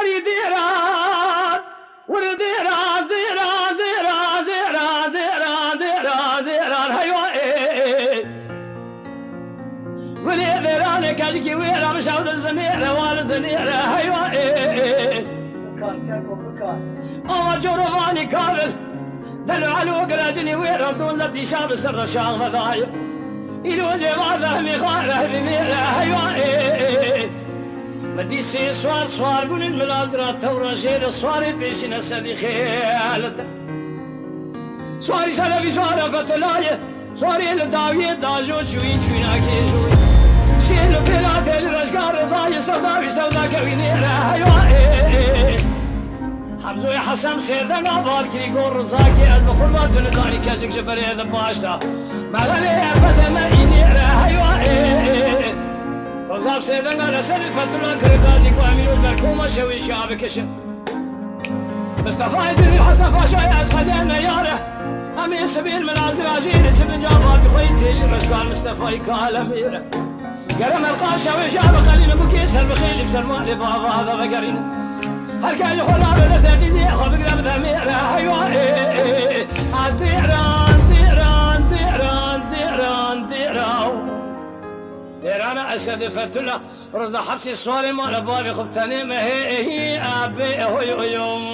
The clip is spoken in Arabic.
اريد ايران ورد ايران ايران ايران ايران ايران ايران ايران هيوا قولي ايران كاجكي ويرا مشاود الزنيرة بكان كاكو بكان اما جورفاني كامل دلو على وقراجني ويرا دون زبدي شاب سر شاغ فضايق إلو خاله بميرة هيوا بدي سي سوار سوار قول الملازرة تورا شير سواري بيشنا سدي خيالته سواري سلفي سوارة فتلاية سواري لداوية داجو چوين چوينا كيزو شيل بلات الرشقار رزاي سوداوي سودا كويني هيوا حمزو يا حسن سيدنا قابال كي يقول رزاكي از بخور تنزاني كازك جبري هذا باشتا مغالي ارفز ما إني هيوا سيدنا على سن فترة كرقاتي وامين وبركومة شوي شعب كشن مصطفى يدري حسن فاشا يا اسخدنا ياره امي سبيل من عزراجيل سبن جابا بخويتي رشقال مصطفى يكال اميره قرم الخاشة وشعب خلينا بكيس بخيل بسر مالي بابا هذا بقرين هل كان يخل على نسيتي زي خبق لبن اميره أنا اسد فتلا رزا حسي صاري ما بابي خبتني ما هي هي ابي هو يوم يا خي